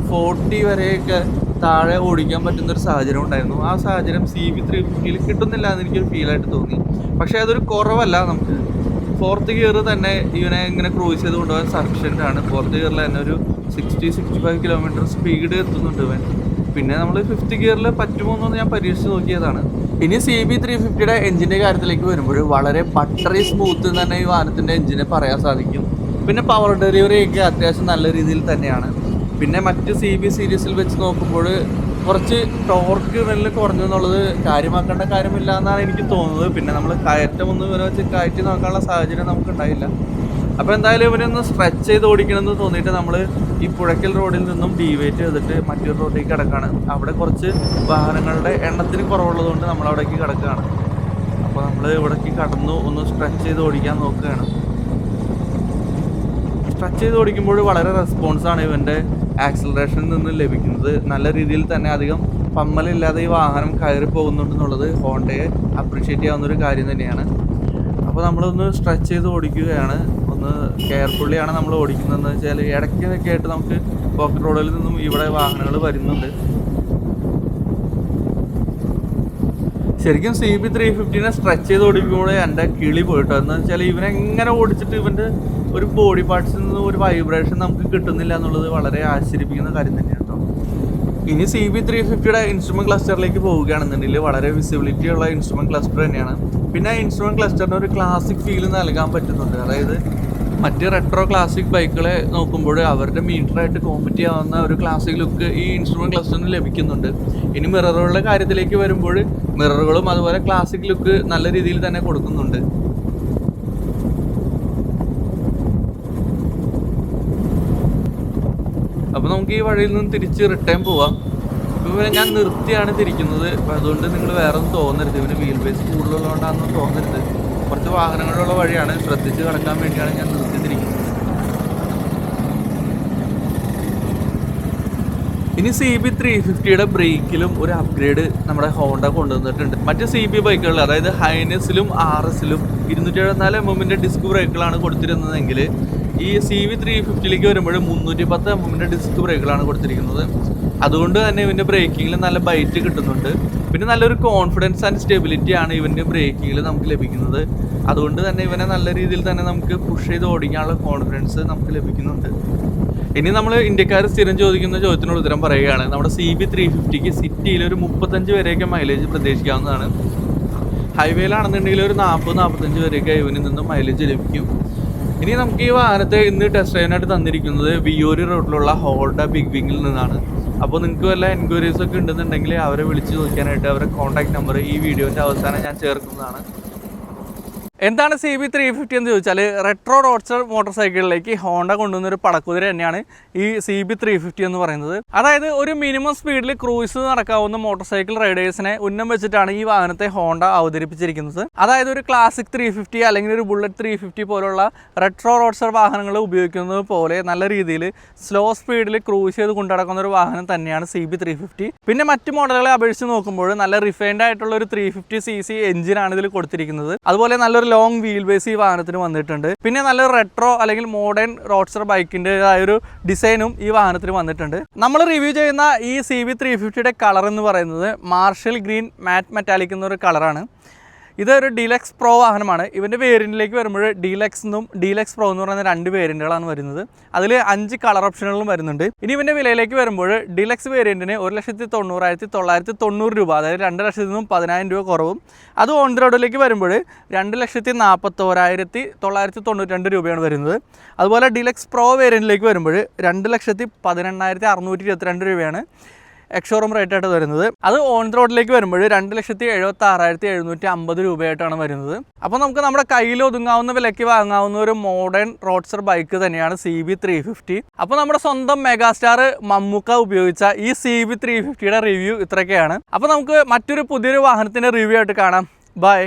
ഫോർട്ടി വരെയൊക്കെ താഴെ ഓടിക്കാൻ പറ്റുന്ന ഒരു സാഹചര്യം ഉണ്ടായിരുന്നു. ആ സാഹചര്യം സി ബി ത്രീ ഫിഫ്റ്റിയിൽ കിട്ടുന്നില്ല എന്ന് എനിക്കൊരു ഫീലായിട്ട് തോന്നി. പക്ഷേ അതൊരു കുറവല്ല നമുക്ക്. ഫോർത്ത് ഗിയർ തന്നെ ഇവനെ ഇങ്ങനെ ക്രൂസ് ചെയ്ത് കൊണ്ടുപോകാൻ സഫീഷ്യന്റ് ആണ്. ഫോർത്ത് ഗിയറിൽ തന്നെ ഒരു sixty sixty five kilometer speed എത്തുന്നുണ്ട് ഇവൻ. പിന്നെ നമ്മൾ ഫിഫ്ത്ത് ഗിയറിൽ പറ്റുമോ എന്നൊന്ന് ഞാൻ പരീക്ഷിച്ച് നോക്കിയതാണ്. ഇനി സി ബി ത്രീ ഫിഫ്റ്റിയുടെ എഞ്ചിന്റെ കാര്യത്തിലേക്ക് വരുമ്പോൾ വളരെ ബട്ടറി സ്മൂത്ത് തന്നെ ഈ വാഹനത്തിന്റെ എഞ്ചിനെ പറയാൻ സാധിക്കും. പിന്നെ പവർ ഡെലിവറി ഒക്കെ അത്യാവശ്യം നല്ല രീതിയിൽ തന്നെയാണ്. പിന്നെ മറ്റ് സി ബി സീരീസിൽ വെച്ച് നോക്കുമ്പോൾ കുറച്ച് ടോർക്ക് ഇവനിൽ കുറഞ്ഞു എന്നുള്ളത് കാര്യമാക്കേണ്ട കാര്യമില്ല എന്നാണ് എനിക്ക് തോന്നുന്നത്. പിന്നെ നമ്മൾ കയറ്റം ഒന്ന് ഇവരെ വെച്ച് കയറ്റി നോക്കാനുള്ള സാഹചര്യം നമുക്ക് ഉണ്ടായില്ല അപ്പോൾ എന്തായാലും ഇവരൊന്ന് സ്ട്രെച്ച് ചെയ്ത് ഓടിക്കണമെന്ന് തോന്നിയിട്ട് നമ്മൾ ഈ പുഴയ്ക്കൽ റോഡിൽ നിന്നും ഡീവേറ്റ് ചെയ്തിട്ട് മറ്റൊരു റോഡിലേക്ക് കിടക്കുകയാണ് അവിടെ കുറച്ച് വാഹനങ്ങളുടെ എണ്ണത്തിന് കുറവുള്ളതുകൊണ്ട് നമ്മൾ അവിടേക്ക് കിടക്കുകയാണ്. അപ്പോൾ നമ്മൾ ഇവിടേക്ക് കടന്നു ഒന്ന് സ്ട്രെച്ച് ചെയ്ത് ഓടിക്കാൻ നോക്കുകയാണ്. സ്ട്രെച്ച് ചെയ്ത് ഓടിക്കുമ്പോൾ വളരെ റെസ്പോൺസാണ് ഇവന്റെ ആക്സിലറേഷനിൽ നിന്ന് ലഭിക്കുന്നത്. നല്ല രീതിയിൽ തന്നെ അധികം പമ്മലില്ലാതെ ഈ വാഹനം കയറി പോകുന്നുണ്ടെന്നുള്ളത് ഹോണ്ടയെ അപ്രീഷിയേറ്റ് ചെയ്യാവുന്ന ഒരു കാര്യം തന്നെയാണ്. അപ്പോൾ നമ്മളൊന്ന് സ്ട്രെച്ച് ചെയ്ത് ഓടിക്കുകയാണ്. ഒന്ന് കെയർഫുള്ളിയാണ് നമ്മൾ ഓടിക്കുന്നതെന്ന് വെച്ചാൽ ഇടയ്ക്കൊക്കെ ആയിട്ട് നമുക്ക് പോക്കറ്റ് റോഡിൽ നിന്നും ഇവിടെ വാഹനങ്ങൾ വരുന്നുണ്ട്. ശരിക്കും സി ബി ത്രീ ഫിഫ്റ്റീനെ സ്ട്രെച്ച് ചെയ്ത് ഓടിക്കുമ്പോൾ എന്റെ കിളി പോയിട്ടോ. എന്ന് വെച്ചാൽ ഇവനെ എങ്ങനെ ഓടിച്ചിട്ട് ഇവന്റെ ഒരു ബോഡി പാർട്സിൽ നിന്ന് ഒരു വൈബ്രേഷൻ നമുക്ക് കിട്ടുന്നില്ല എന്നുള്ളത് വളരെ ആശ്ചര്യപ്പിക്കുന്ന കാര്യം തന്നെയാണ് കേട്ടോ. ഇനി സി ബി ത്രീ ഫിഫ്റ്റിയുടെ ഇൻസ്ട്രുമെന്റ് ക്ലസ്റ്ററിലേക്ക് പോവുകയാണെന്നുണ്ടെങ്കിൽ വളരെ വിസിബിലിറ്റി ഉള്ള ഇൻസ്ട്രുമെന്റ് ക്ലസ്റ്റർ തന്നെയാണ്. പിന്നെ ആ ഇൻസ്ട്രുമെന്റ് ക്ലസ്റ്ററിന് ഒരു ക്ലാസിക് ഫീൽ നൽകാൻ പറ്റുന്നുണ്ട്. അതായത് മറ്റ് റെട്രോ ക്ലാസിക് ബൈക്കുകളെ നോക്കുമ്പോൾ അവരുടെ മീറ്ററായിട്ട് കോമ്പറ്റ് ചെയ്യാവുന്ന ഒരു ക്ലാസിക് ലുക്ക് ഈ ഇൻസ്ട്രുമെന്റ് ക്ലസ്റ്ററിന് ലഭിക്കുന്നുണ്ട്. ഇനി മിററുകളുടെ കാര്യത്തിലേക്ക് വരുമ്പോൾ മിററുകളും അതുപോലെ ക്ലാസിക് ലുക്ക് നല്ല രീതിയിൽ തന്നെ കൊടുക്കുന്നുണ്ട്. അപ്പോൾ നമുക്ക് ഈ വഴിയിൽ നിന്ന് തിരിച്ച് റിട്ടേൺ പോവാം. ഇപ്പോൾ ഞാൻ നിർത്തിയാണ് തിരിക്കുന്നത്. അതുകൊണ്ട് നിങ്ങൾ വേറെ ഒന്നും തോന്നരുത്. ഇവന് വീൽ ബേസ് കൂടുതലുള്ളതുകൊണ്ടാണെന്ന് തോന്നരുത്. കുറച്ച് വാഹനങ്ങളുള്ള വഴിയാണ്. ശ്രദ്ധിച്ച് കിടക്കാൻ വേണ്ടിയാണ് ഞാൻ നിർത്തിയിരിക്കുന്നത്. ഇനി സി ബി ത്രീ ഫിഫ്റ്റിയുടെ ബ്രേക്കിലും ഒരു അപ്ഗ്രേഡ് നമ്മുടെ ഹോണ്ട കൊണ്ടുവന്നിട്ടുണ്ട്. മറ്റ് സി ബി ബൈക്കുകളിൽ അതായത് ഹൈനസിലും ആർ എസിലും ഇരുന്നൂറ്റി എഴുപത്തിനാല് എം എമ്മിന്റെ ഡിസ്ക് ബ്രേക്കുകളാണ് കൊടുത്തിരുന്നതെങ്കിൽ ഈ സി വി ത്രീ ഫിഫ്റ്റിയിലേക്ക് വരുമ്പോൾ മുന്നൂറ്റി പത്ത് എം എമ്മിന്റെ ഡിസ്ക് ബ്രേക്കുകളാണ് കൊടുത്തിരിക്കുന്നത്. അതുകൊണ്ട് തന്നെ ഇവന്റെ ബ്രേക്കിങ്ങിൽ നല്ല ബൈറ്റ് കിട്ടുന്നുണ്ട്. പിന്നെ നല്ലൊരു കോൺഫിഡൻസ് ആൻഡ് സ്റ്റെബിലിറ്റി ആണ് ഇവന്റെ ബ്രേക്കിങ്ങിൽ നമുക്ക് ലഭിക്കുന്നത്. അതുകൊണ്ട് തന്നെ ഇവനെ നല്ല രീതിയിൽ തന്നെ നമുക്ക് പുഷ് ചെയ്ത് ഓടിക്കാനുള്ള കോൺഫിഡൻസ് നമുക്ക് ലഭിക്കുന്നുണ്ട്. ഇനി നമ്മൾ ഇന്ത്യക്കാർ സ്ഥിരം ചോദിക്കുന്ന ചോദ്യത്തിനുള്ള ഉത്തരം പറയുകയാണ്. നമ്മുടെ സി ബി ത്രീ ഫിഫ്റ്റിക്ക് സിറ്റിയിൽ ഒരു മുപ്പത്തഞ്ച് വരെയൊക്കെ മൈലേജ് പ്രതീക്ഷിക്കാവുന്നതാണ്. ഹൈവേയിലാണെന്നുണ്ടെങ്കിൽ ഒരു നാൽപ്പത് നാൽപ്പത്തഞ്ച് വരെയൊക്കെ ഇവനിൽ നിന്നും മൈലേജ് ലഭിക്കും. ഇനി നമുക്ക് ഈ വാഹനത്തെ ഇന്ന് ടെസ്റ്റ് ഡ്രൈവിനായിട്ട് തന്നിരിക്കുന്നത് വിയൂരി റോഡിലുള്ള ഹോൾഡ ബിഗ് വിങ്ങിൽ നിന്നാണ്. അപ്പോൾ നിങ്ങൾക്ക് വല്ല എൻക്വയറീസ് ഒക്കെ ഉണ്ടെന്നുണ്ടെങ്കിൽ അവരെ വിളിച്ച് ചോദിക്കാനായിട്ട് അവരുടെ കോൺടാക്ട് നമ്പർ ഈ വീഡിയോന്റെ അവസാനം ഞാൻ ചേർക്കുന്നതാണ്. എന്താണ് സി ബി ത്രീ ഫിഫ്റ്റി എന്ന് ചോദിച്ചാൽ റെട്രോ റോഡ്സ്റ്റർ മോട്ടോർ സൈക്കിളിലേക്ക് ഹോണ്ട കൊണ്ടുവന്ന ഒരു പടക്കുതിര തന്നെയാണ് ഈ സി ബി ത്രീ ഫിഫ്റ്റി എന്ന് പറയുന്നത്. അതായത് ഒരു മിനിമം സ്പീഡിൽ ക്രൂയിസ് നടക്കാവുന്ന മോട്ടോർ സൈക്കിൾ റൈഡേഴ്സിനെ ഉന്നം വെച്ചിട്ടാണ് ഈ വാഹനത്തെ ഹോണ്ട അവതരിപ്പിച്ചിരിക്കുന്നത്. അതായത് ഒരു ക്ലാസിക് ത്രീ ഫിഫ്റ്റി അല്ലെങ്കിൽ ഒരു ബുള്ളറ്റ് ത്രീ ഫിഫ്റ്റി പോലുള്ള റെട്രോ റോഡ്സർ വാഹനങ്ങൾ ഉപയോഗിക്കുന്നത് പോലെ നല്ല രീതിയിൽ സ്ലോ സ്പീഡിൽ ക്രൂസ് ചെയ്ത് കൊണ്ടുനടക്കുന്ന ഒരു വാഹനം തന്നെയാണ് സി ബി ത്രീ ഫിഫ്റ്റി പിന്നെ മറ്റ് മോഡലുകളെ അപേക്ഷിച്ച് നോക്കുമ്പോൾ നല്ല റിഫൈൻഡ് ആയിട്ടുള്ള ഒരു ത്രീ ഫിഫ്റ്റി സി സി എഞ്ചിനാണ് ഇതിൽ കൊടുത്തിരിക്കുന്നത്. അതുപോലെ നല്ലൊരു ലോങ് വീൽ ബേസ് ഈ വാഹനത്തിന് വന്നിട്ടുണ്ട്. പിന്നെ നല്ല റെട്രോ അല്ലെങ്കിൽ മോഡേൺ റോഡ്സ്റ്റർ ബൈക്കിന്റെതായ ഒരു ഡിസൈനും ഈ വാഹനത്തിന് വന്നിട്ടുണ്ട്. നമ്മൾ റിവ്യൂ ചെയ്യുന്ന ഈ സി വി ത്രീ ഫിഫ്റ്റിയുടെ കളർ എന്ന് പറയുന്നത് മാർഷൽ ഗ്രീൻ മാറ്റ് മെറ്റാലിക് എന്നൊരു കളറാണ് ഇതൊരു ഡീലക്സ് പ്രോ വാഹനമാണ്. ഇവന്റെ വേരിയന്റിലേക്ക് വരുമ്പോൾ ഡീലക്സ് എന്നും ഡീലക്സ് പ്രോ എന്ന് പറയുന്ന രണ്ട് വേരിയന്റുകളാണ് വരുന്നത്. അതിൽ അഞ്ച് കളർ ഓപ്ഷനുകളും വരുന്നുണ്ട്. ഇനി ഇവന്റെ വിലയിലേക്ക് വരുമ്പോൾ ഡീലക്സ് വേരിയന്റിന് ഒരു ലക്ഷത്തി തൊണ്ണൂറായിരത്തി തൊള്ളായിരത്തി തൊണ്ണൂറ് രൂപ അതായത് രണ്ട് ലക്ഷത്തിൽ നിന്നും പതിനായിരം രൂപ കുറവും. അത് ഓൺ റോഡിലേക്ക് വരുമ്പോൾ രണ്ട് ലക്ഷത്തി നാൽപ്പത്തോരായിരത്തി തൊള്ളായിരത്തി തൊണ്ണൂറ്റി രണ്ട് രൂപയാണ് വരുന്നത്. അതുപോലെ ഡീലക്സ് പ്രോ വേരിയന്റിലേക്ക് വരുമ്പോൾ രണ്ട് ലക്ഷത്തി പതിനെണ്ണായിരത്തി അറുന്നൂറ്റി ഇരുപത്തിരണ്ട് രൂപയാണ്. എക്സോറൂം റേറ്റ് ആയിട്ട് വരുന്നത്. അത് ഓൺ റോഡിലേക്ക് വരുമ്പോൾ രണ്ട് ലക്ഷത്തി എഴുപത്തി ആറായിരത്തി എഴുന്നൂറ്റി അമ്പത് രൂപയായിട്ടാണ് വരുന്നത്. അപ്പോൾ നമുക്ക് നമ്മുടെ കയ്യിൽ ഒതുങ്ങാവുന്ന വിലയ്ക്ക് വാങ്ങാവുന്ന ഒരു മോഡേൺ റോഡ്സർ ബൈക്ക് തന്നെയാണ് സി ബി ത്രീ ഫിഫ്റ്റി അപ്പോൾ നമ്മുടെ സ്വന്തം മെഗാസ്റ്റാർ മമ്മൂക്ക ഉപയോഗിച്ച ഈ സി ബി ത്രീ ഫിഫ്റ്റിയുടെ റിവ്യൂ ഇത്രയൊക്കെയാണ്. അപ്പോൾ നമുക്ക് മറ്റൊരു പുതിയൊരു വാഹനത്തിന്റെ റിവ്യൂ ആയിട്ട് കാണാം. ബൈ